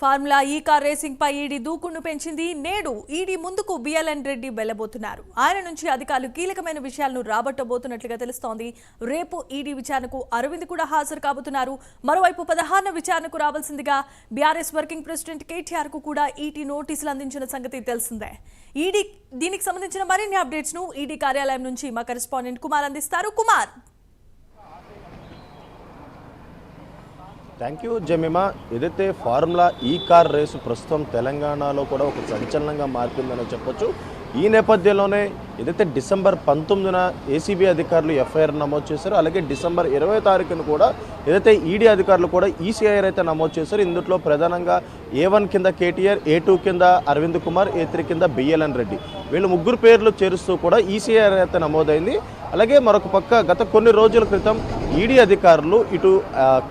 Formula E car racing పై ED దూకుడును పెంచింది. నేడు ఈడీ ముందుకు బిఎల్ఎన్ రెడ్డి వెళ్ళబోతున్నారు ఆయన నుంచి అధికారులు కీలకమైన విషయాలను రాబట్టబోతున్నట్లుగా తెలుస్తోంది. రేపు ఈడీ విచారణకు అరవింద్ కూడా హాజరు కాబోతున్నారు. మరోవైపు పదహారున విచారణకు రావాల్సిందిగా బీఆర్ఎస్ వర్కింగ్ ప్రెసిడెంట్ కేటీఆర్కు కూడా ఈటీ నోటీసులు అందించిన సంగతి తెలిసిందే. ఈడీ దీనికి సంబంధించిన మరిన్ని అప్డేట్స్ను ఈడీ కార్యాలయం నుంచి మా కరెస్పాండెంట్ కుమార్ అందిస్తారు. కుమార్! థ్యాంక్ యూ జమిమా ఏదైతే ఫార్ములా ఈ కార్ రేసు ప్రస్తుతం తెలంగాణలో కూడా ఒక సంచలనంగా మారిపోయిందని చెప్పొచ్చు. ఈ నేపథ్యంలోనే ఏదైతే డిసెంబర్ పంతొమ్మిదిన ఏసీబీ అధికారులు ఎఫ్ఐఆర్ నమోదు చేశారో అలాగే డిసెంబర్ ఇరవై తారీఖున కూడా ఏదైతే ఈడీ అధికారులు కూడా ఈసీఐఆర్ అయితే నమోదు చేశారు ఇందులో ప్రధానంగా ఏ వన్ కింద కేటీఆర్ ఏ టూ కింద అరవింద్ కుమార్ ఏ త్రీ కింద బిఎల్ఎన్ రెడ్డి. వీళ్ళు ముగ్గురు పేర్లు చేరుస్తూ కూడా ఈసీఐఆర్ అయితే నమోదైంది. అలాగే మరొక పక్క గత కొన్ని రోజుల క్రితం ఈడీ అధికారులు ఇటు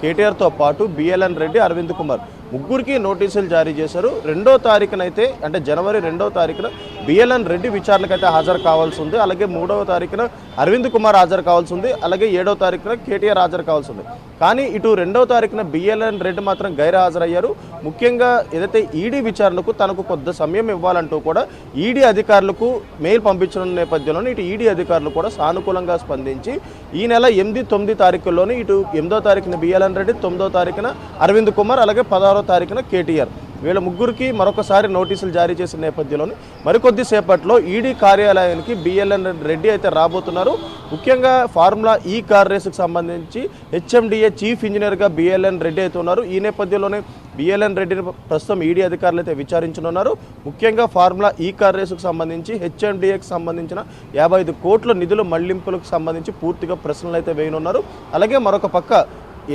కేటీఆర్తో పాటు బిఎల్ఎన్ రెడ్డి అరవింద్ కుమార్ ముగ్గురికి నోటీసులు జారీ చేశారు. రెండో తారీఖునైతే అంటే జనవరి రెండో తారీఖున బిఎల్ఎన్ రెడ్డి విచారణకైతే హాజరు కావాల్సి ఉంది. అలాగే మూడవ తారీఖున అరవింద్ కుమార్ హాజరు కావాల్సి ఉంది. అలాగే ఏడవ తారీఖున కేటీఆర్ హాజరు కావాల్సి ఉంది. కానీ ఇటు రెండవ తారీఖున బిఎల్ఎన్ రెడ్డి మాత్రం గైర్ హాజరయ్యారు ముఖ్యంగా ఏదైతే ఈడీ విచారణకు తనకు కొద్ది సమయం ఇవ్వాలంటూ కూడా ఈడీ అధికారులకు మెయిల్ పంపించిన నేపథ్యంలోనే ఇటు ఈడీ అధికారులు కూడా సానుకూలంగా స్పందించి ఈ నెల ఎనిమిది తొమ్మిది తారీఖుల్లోనే ఇటు ఎనిమిదో తారీఖున బిఎల్ఎన్ రెడ్డి తొమ్మిదో తారీఖున అరవింద్ కుమార్ అలాగే పదహారో తారీఖున కేటీఆర్. వీళ్ళ ముగ్గురికి మరొకసారి నోటీసులు జారీ చేసిన నేపథ్యంలోనే మరికొద్ది సేపట్లో ఈడీ కార్యాలయానికి బిఎల్ఎన్ రెడ్డి అయితే రాబోతున్నారు. ముఖ్యంగా ఫార్ములా ఈ కార్ రేసుకు సంబంధించి హెచ్ఎండిఏ చీఫ్ ఇంజనీర్గా బిఎల్ఎన్ రెడ్డి అయితే ఉన్నారు. ఈ నేపథ్యంలోనే బిఎల్ఎన్ రెడ్డిని ప్రస్తుతం ఈడీ అధికారులు అయితే విచారించనున్నారు. ముఖ్యంగా ఫార్ములా ఈ కార్ రేసుకు సంబంధించి హెచ్ఎండిఏకి సంబంధించిన యాభై ఐదు కోట్ల నిధుల మళ్ళింపులకు సంబంధించి పూర్తిగా ప్రశ్నలు అయితే వేయనున్నారు. అలాగే మరొక పక్క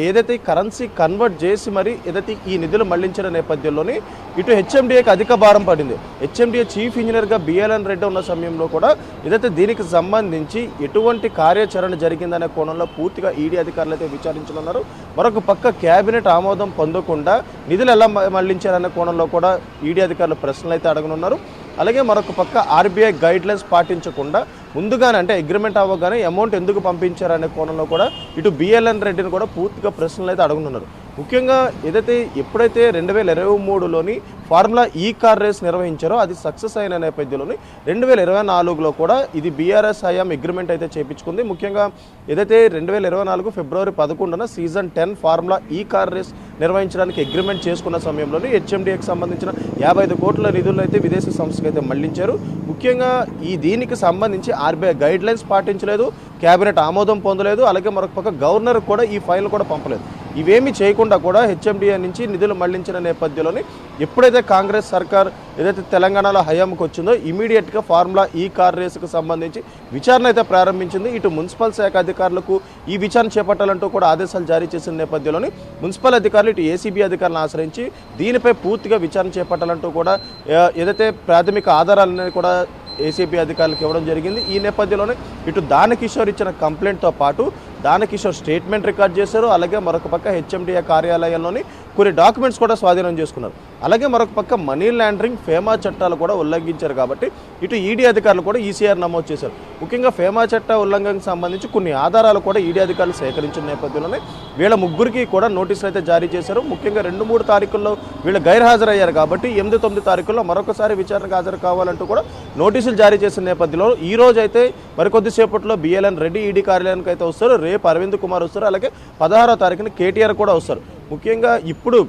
ఏదైతే కరెన్సీ కన్వర్ట్ చేసి మరి ఏదైతే ఈ నిధులు మళ్ళించిన నేపథ్యంలోనే ఇటు హెచ్ఎండిఏకి అధిక భారం పడింది. హెచ్ఎండిఏ చీఫ్ ఇంజనీర్గా బిఎల్ఎన్ రెడ్డి ఉన్న సమయంలో కూడా ఏదైతే దీనికి సంబంధించి ఎటువంటి కార్యాచరణ జరిగిందనే కోణంలో పూర్తిగా ఈడీ అధికారులు అయితే విచారించనున్నారు. మరొక పక్క కేబినెట్ ఆమోదం పొందకుండా నిధులు ఎలా మళ్ళించారనే కోణంలో కూడా ఈడీ అధికారులు ప్రశ్నలు అయితే అడగనున్నారు. అలాగే మరొక పక్క ఆర్బీఐ గైడ్ లైన్స్ పాటించకుండా ముందుగానే అంటే అగ్రిమెంట్ అవ్వగానే అమౌంట్ ఎందుకు పంపించారనే కోణంలో కూడా ఇటు బిఎల్ఎన్ రెడ్డిని కూడా పూర్తిగా ప్రశ్నలు అయితే అడుగుతున్నారు. ముఖ్యంగా ఏదైతే ఎప్పుడైతే రెండు వేల ఇరవై మూడులోని ఫార్ములా ఈ కార్ రేస్ నిర్వహించారో అది సక్సెస్ అయిన నేపథ్యంలోని రెండు వేల ఇరవై నాలుగులో కూడా ఇది బీఆర్ఎస్ ఐఎం అగ్రిమెంట్ అయితే చేపించుకుంది. ముఖ్యంగా ఏదైతే రెండు వేల ఇరవై నాలుగు ఫిబ్రవరి పదకొండున season ten formula E car race నిర్వహించడానికి అగ్రిమెంట్ చేసుకున్న సమయంలోనే హెచ్ఎండిఏకి సంబంధించిన యాభై ఐదు కోట్ల నిధులు అయితే విదేశీ సంస్థకు అయితే మళ్ళించారు. ముఖ్యంగా ఈ దీనికి సంబంధించి ఆర్బీఐ గైడ్ లైన్స్ పాటించలేదు కేబినెట్ ఆమోదం పొందలేదు అలాగే మరొక పక్క గవర్నర్ కూడా ఈ ఫైల్ కూడా పంపలేదు. ఇవేమీ చేయకుండా కూడా హెచ్ఎండిఏ నుంచి నిధులు మళ్ళించిన నేపథ్యంలోని ఎప్పుడైతే కాంగ్రెస్ సర్కార్ ఏదైతే తెలంగాణలో హయాంకి వచ్చిందో ఇమీడియట్గా ఫార్ములా ఈ కార్ రేసుకు సంబంధించి విచారణ అయితే ప్రారంభించింది. ఇటు మున్సిపల్ శాఖ అధికారులకు ఈ విచారణ చేపట్టాలంటూ కూడా ఆదేశాలు జారీ చేసిన నేపథ్యంలోనే మున్సిపల్ అధికారులు ఇటు ఏసీబీ అధికారులను ఆశ్రయించి దీనిపై పూర్తిగా విచారణ చేపట్టాలంటూ కూడా ఏదైతే ప్రాథమిక ఆధారాలన్నీ కూడా ఏసీబీ అధికారులకు ఇవ్వడం జరిగింది. ఈ నేపథ్యంలోనే ఇటు దానకిషోర్ ఇచ్చిన కంప్లైంట్తో పాటు దానకిషోర్ స్టేట్మెంట్ రికార్డ్ చేశారు. అలాగే మరొక పక్క హెచ్ఎండిఏ కార్యాలయంలోని కొన్ని డాక్యుమెంట్స్ కూడా స్వాధీనం చేసుకున్నారు. అలాగే మరొక పక్క మనీ లాండరింగ్ ఫేమా చట్టాలు కూడా ఉల్లంఘించారు కాబట్టి ఇటు ఈడీ అధికారులు కూడా ఈసీఆర్ నమోదు చేశారు. ముఖ్యంగా ఫేమా చట్ట ఉల్లంఘనకు సంబంధించి కొన్ని ఆధారాలు కూడా ఈడీ అధికారులు సేకరించిన నేపథ్యంలోనే వీళ్ళ ముగ్గురికి కూడా నోటీసులు అయితే జారీ చేశారు. ముఖ్యంగా రెండు మూడు తారీఖుల్లో వీళ్ళు గైర్హాజరయ్యారు కాబట్టి ఎనిమిది తొమ్మిది తారీఖుల్లో మరొకసారి విచారణకు హాజరు కావాలంటూ కూడా నోటీసులు జారీ చేసిన నేపథ్యంలో ఈ రోజు అయితే మరికొద్దిసేపట్లో బిఎల్ఎన్ రెడ్డి ఈడీ కార్యాలయానికి అయితే వస్తారు. రేపు అరవింద్ కుమార్ వస్తారు అలాగే పదహారో తారీఖున కేటీఆర్ కూడా వస్తారు. ముఖ్యంగా ఇప్పుడు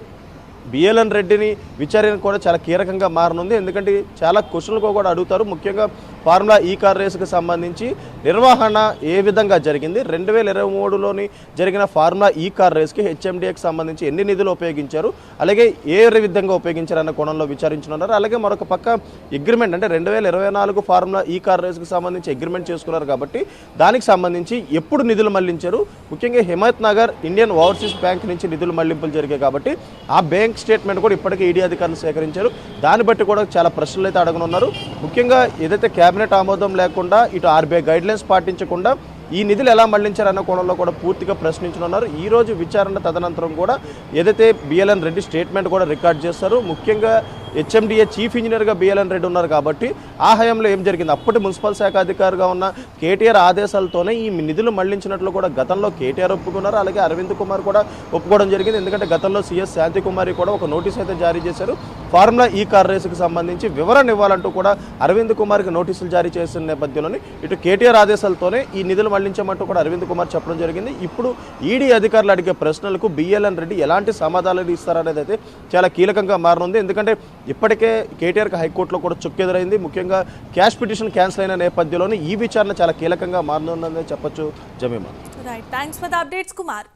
బిఎల్ఎన్ రెడ్డిని విచారణ కూడా చాలా కీలకంగా మారనుంది. ఎందుకంటే చాలా క్వశ్చన్లు కూడా అడుగుతారు. ముఖ్యంగా ఫార్ములా ఈ కార్ రేసుకు సంబంధించి నిర్వహణ ఏ విధంగా జరిగింది? రెండు వేల ఇరవై మూడులోని జరిగిన ఫార్ములా ఈ కార్ రేస్కి హెచ్ఎండిఏకి సంబంధించి ఎన్ని నిధులు ఉపయోగించారు? అలాగే ఏ విధంగా ఉపయోగించారు అన్న కోణంలో విచారించనున్నారు అలాగే మరొక పక్క అగ్రిమెంట్ అంటే రెండు వేల ఇరవై నాలుగు ఫార్ములా ఈ కార్ రేస్కి సంబంధించి అగ్రిమెంట్ చేసుకున్నారు కాబట్టి దానికి సంబంధించి ఎప్పుడు నిధులు మళ్ళించారు? ముఖ్యంగా Himayat Nagar Indian Overseas Bank నుంచి నిధులు మళ్ళింపులు జరిగాయి కాబట్టి ఆ బ్యాంక్ స్టేట్మెంట్ కూడా ఇప్పటికే ఈడీ అధికారులు సేకరించారు. దాన్ని బట్టి కూడా చాలా ప్రశ్నలు అయితే అడగనున్నారు. ముఖ్యంగా ఏదైతే కేబినెట్ ఆమోదం లేకుండా ఇటు ఆర్బీఐ గైడ్ లైన్స్ పాటించకుండా ఈ నిధులు ఎలా మళ్ళించారన్న కోణంలో కూడా పూర్తిగా ప్రశ్నించనున్నారు. ఈ రోజు విచారణ తదనంతరం కూడా ఏదైతే బిఎల్ఎన్ రెడ్డి స్టేట్మెంట్ కూడా రికార్డ్ చేస్తారు ముఖ్యంగా హెచ్ఎండిఏ చీఫ్ ఇంజనీర్గా బిఎల్ఎన్ రెడ్డి ఉన్నారు కాబట్టి ఆ హయాంలో ఏం జరిగింది? అప్పటి మున్సిపల్ శాఖ అధికారిగా ఉన్న కేటీఆర్ ఆదేశాలతోనే ఈ నిధులు మళ్ళించినట్లు కూడా గతంలో కేటీఆర్ ఒప్పుకున్నారు. అలాగే అరవింద్ కుమార్ కూడా ఒప్పుకోవడం జరిగింది. ఎందుకంటే గతంలో సీఎస్ శాంతికుమారి కూడా ఒక నోటీస్ అయితే జారీ చేశారు. ఫార్ములా ఈ కార్ రేసుకు సంబంధించి వివరణ ఇవ్వాలంటూ కూడా అరవింద్ కుమార్కి నోటీసులు జారీ చేసిన నేపథ్యంలోనే ఇటు కేటీఆర్ ఆదేశాలతోనే ఈ నిధులు మళ్ళించమంటూ కూడా అరవింద్ కుమార్ చెప్పడం జరిగింది. ఇప్పుడు ఈడీ అధికారులు అడిగే ప్రశ్నలకు బిఎల్ఎన్ రెడ్డి ఎలాంటి సమాధానాలు ఇస్తారనేది అయితే చాలా కీలకంగా మారనుంది. ఎందుకంటే ఇప్పటికే కేటీఆర్కి హైకోర్టులో కూడా చుక్కెదురైంది. ముఖ్యంగా క్యాష్ పిటిషన్ క్యాన్సిల్ అయిన నేపథ్యంలోనే ఈ విచారణ చాలా కీలకంగా మారనుందని చెప్పొచ్చు Jemima. Right thanks for the updates Kumar